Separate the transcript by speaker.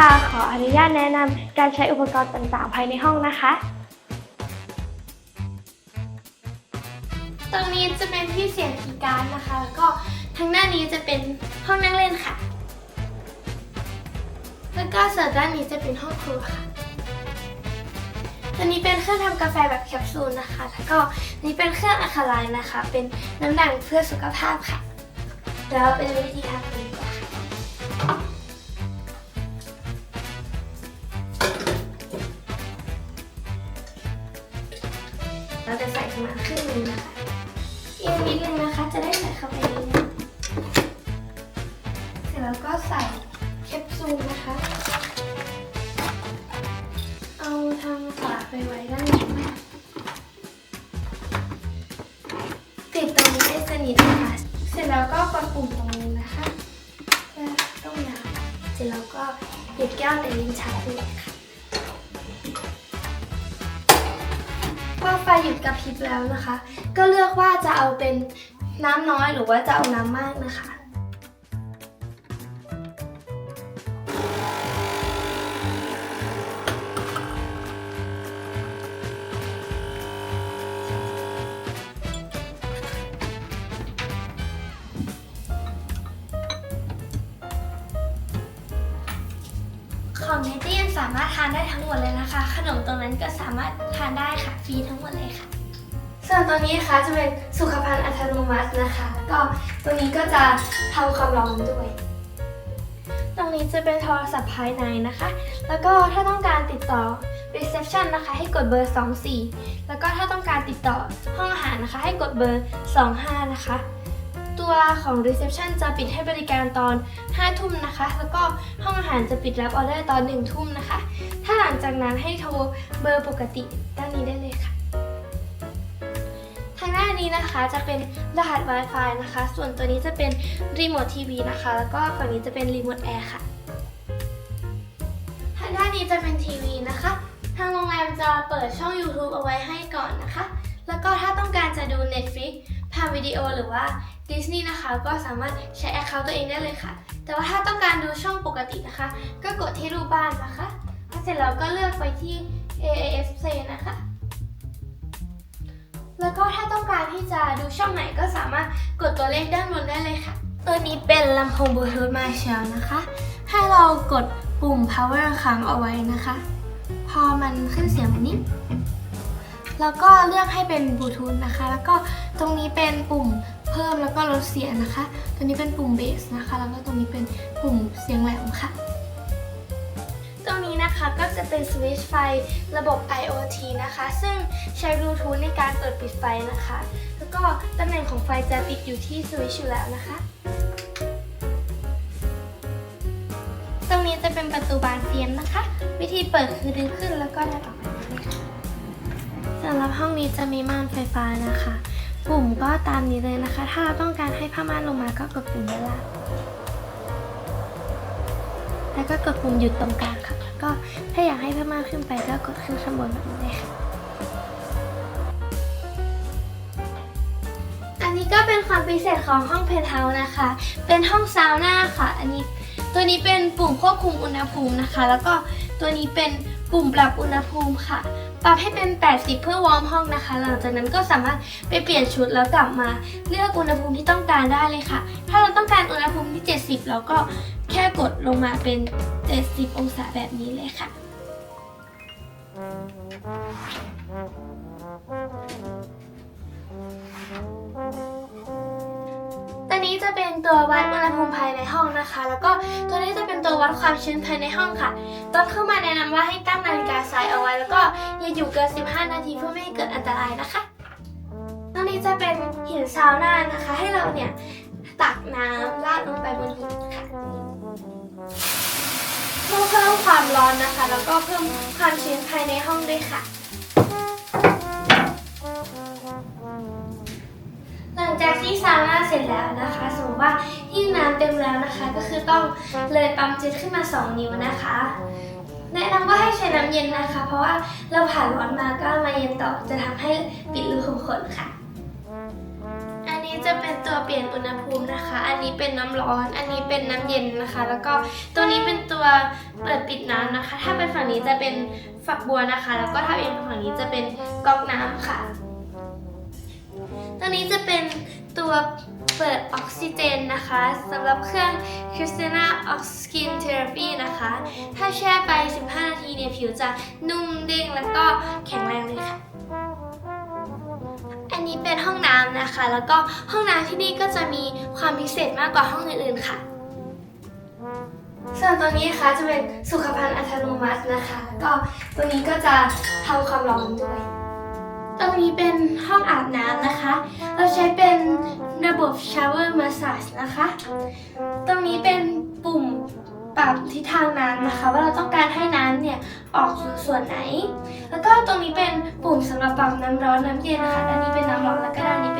Speaker 1: ค่ะ ขออนุญาตแนะนำการใช้อุปกรณ์ต่างๆ ภายในห้องนะคะ ตรงนี้จะเป็นที่เสียงคีย์การ์ดนะคะ แล้วก็ทางด้านนี้จะเป็นห้องนั่งเล่นค่ะ แล้วก็ส่วนด้านนี้จะเป็นห้องครัวค่ะตัวนี้เป็นเครื่องทำกาแฟแบบแคปซูลนะคะ แล้วก็นี่เป็นเครื่องอะคาไลน์นะคะ เป็นน้ำด่างเพื่อสุขภาพค่ะ แล้วเป็นวิธีทำกันดีกว่า มาครึ่งนึงนะคะอีกนิดนึงนะคะ จะได้ใส่เข้าไปในนี้เสร็จแล้วก็ใส่แคปซูลนะคะ เอาทางฝาไปไว้ด้านหลังติดตรงนี้ให้สนิทนะคะ เสร็จแล้วก็กดปุ่มตรงนี้นะคะเพื่อต้มน้ำเสร็จแล้วก็หยิบแก้วในลิ้นชักดูค่ะ พอไฟหยุดกระพริบแล้วนะคะ ก็เลือกว่าจะเอาเป็นน้ำน้อยหรือว่าจะเอาน้ำมากนะคะ สามารถทานได้ทั้งหมดเลยนะคะ ขนมตรงนั้นก็สามารถทานได้ค่ะฟรีทั้งหมดเลยค่ะ ส่วนตัวนี้นะคะจะเป็นสุขภัณฑ์อัตโนมัตินะคะ ก็ตัวนี้ก็จะทำความร้อนด้วย ตรงนี้จะเป็นโทรศัพท์ภายในนะคะ แล้วก็ถ้าต้องการติดต่อ reception นะคะ ให้กดเบอร์ 24 แล้วก็ถ้าต้องการติดต่อห้องอาหารนะคะ ให้กดเบอร์ 25 นะคะ ตัวของ reception จะปิดให้บริการตอน 5 ทุ่มนะคะ แล้วก็ห้ อาหารจะปิดรับออเดอร์ตอน1ทุ่มนะคะ ถ้าหลังจากนั้นให้โทรเบอร์ปกติด้านนี้ได้เลยค่ะ ทางด้านนี้นะคะจะเป็นรหัส Wi-Fi นะคะ ส่วนตัวนี้จะเป็นรีโมททีวีนะคะ แล้วก็ฝั่งนี้จะเป็นรีโมทแอร์ค่ะ ทางด้านนี้จะเป็นทีวีนะคะ ทางโรงแรมจะเปิดช่อง YouTube เอาไว้ให้ก่อนนะคะ แล้วก็ถ้าต้องการจะดู Netflix ผ่านวิดีโอหรือว่า Disney นะคะ ก็สามารถใช้ Account ตัวเองได้เลยค่ะ แต่ว่าถ้าต้องการดูช่องปกตินะคะ ก็กดที่รูปบ้านนะคะพอเสร็จแล้วก็เลือกไปที่ AAS Play นะคะ แล้วก็ถ้าต้องการที่จะดูช่องไหนก็สามารถกดตัวเลขด้านบนได้เลยค่ะ ตัวนี้เป็นลำโพงบลูทูธมาเชลนะคะ ให้เรากดปุ่ม power ค้างเอาไว้นะคะ พอมันขึ้นเสียงแบบนี้แล้วก็เลือกให้เป็นบลูทูธนะคะ แล้วก็ตรงนี้เป็นปุ่ม พิ่มแล้วก็ลดเสียงนะคะ ตัวนี้เป็นปุ่มเบสนะคะ แล้วก็ตรงนี้เป็นปุ่มเสียงแหลมค่ะ ตรงนี้นะคะก็จะเป็นสวิตช์ไฟระบบ IoT นะคะ ซึ่งใช้บลูทูธในการเปิดปิดไฟนะคะ แล้วก็ตำแหน่งของไฟจะติดอยู่ที่สวิตช์อยู่แล้วนะคะตรงนี้จะเป็นประตูบานเซียนนะคะ วิธีเปิดคือดึงขึ้นแล้วก็ดันออกมาสำหรับห้องนี้จะมีม่านไฟฟ้านะคะ ปุ่มก็ตามนี้เลยนะคะ ถ้าเราต้องการให้ผ้าม่านลงมาก็กดปุ่มด้านล่างแล้วก็กดปุ่มหยุดตรงกลางค่ะ แล้วก็ถ้าอยากให้ผ้าม่านขึ้นไปก็กดขึ้นข้างบนแบบนี้เลยค่ะอันนี้ก็เป็นความพิเศษของห้องเพนท์เฮาส์นะคะ เป็นห้องซาวน่าค่ะ อันนี้ตัวนี้เป็นปุ่มควบคุมอุณหภูมินะคะ แล้วก็ตัวนี้เป็น ปุ่มปรับอุณหภูมิค่ะ ปรับให้เป็น 80 เพื่อวอร์มห้องนะคะ หลังจากนั้นก็สามารถไปเปลี่ยนชุดแล้วกลับมาเลือกอุณหภูมิที่ต้องการได้เลยค่ะ ถ้าเราต้องการอุณหภูมิที่ 70 เราก็แค่กดลงมาเป็น 70 องศาแบบนี้เลยค่ะตัว จะเป็นตัววัดอุณหภูมิภายในห้องนะคะ แล้วก็ตัวนี้จะเป็นตัววัดความชื้นภายในห้องค่ะ ตอนเข้ามาแนะนำว่าให้ตั้งนาฬิกาทรายเอาไว้ แล้วก็อย่าอยู่เกิน 15 นาทีเพื่อไม่ให้เกิดอันตรายนะคะตัวนี้จะเป็นหินซาวน่านะคะ ให้เราเนี่ยตักน้ำราดลงไปบนหินค่ะเพื่อเพิ่มความร้อนนะคะ แล้วก็เพิ่มความชื้นภายในห้องด้วยค่ะ หลังจากที่ซาวน่าเสร็จแล้วนะคะ สมมติว่าที่น้ำเต็มแล้วนะคะ ก็คือต้องเลยปั๊มเจ็ตขึ้นมา 2 นิ้วนะคะ แนะนำว่าให้ใช้น้ำเย็นนะคะ เพราะว่าเราผ่านร้อนมาก็มาเย็นต่อจะทำให้ปิดรูขุมขนค่ะ อันนี้จะเป็นตัวเปลี่ยนอุณหภูมินะคะ อันนี้เป็นน้ำร้อน อันนี้เป็นน้ำเย็นนะคะ แล้วก็ตัวนี้เป็นตัวเปิดปิดน้ำนะคะ ถ้าเป็นฝั่งนี้จะเป็นฝักบัวนะคะ แล้วก็ถ้าเป็นฝั่งนี้จะเป็นก๊อกน้ำค่ะ นะคะสำหรับเครื่อง Christina Ox Skin Therapy นะคะ ถ้าแช่ไป 15 นาทีเนี่ยผิวจะนุ่มเด้งแล้วก็แข็งแรงเลยค่ะ อันนี้เป็นห้องน้ำนะคะ แล้วก็ห้องน้ำที่นี่ก็จะมีความพิเศษมากกว่าห้องอื่นๆค่ะส่วนตัวนี้นะคะจะเป็นสุขภัณฑ์อัตโนมัตินะคะ ก็ตัวนี้ก็จะทำความร้อนด้วย ตรงนี้เป็นห้องอาบน้ำนะคะ เราใช้เป็นระบบ shower massage นะคะ ตรงนี้เป็นปุ่มปรับทิศทางน้ำนะคะ ว่าเราต้องการให้น้ำเนี่ยออกสู่ส่วนไหน แล้วก็ตรงนี้เป็นปุ่มสำหรับปรับน้ำร้อนน้ำเย็นนะคะด้านนี้เป็นน้ำร้อนแล้วก็ด้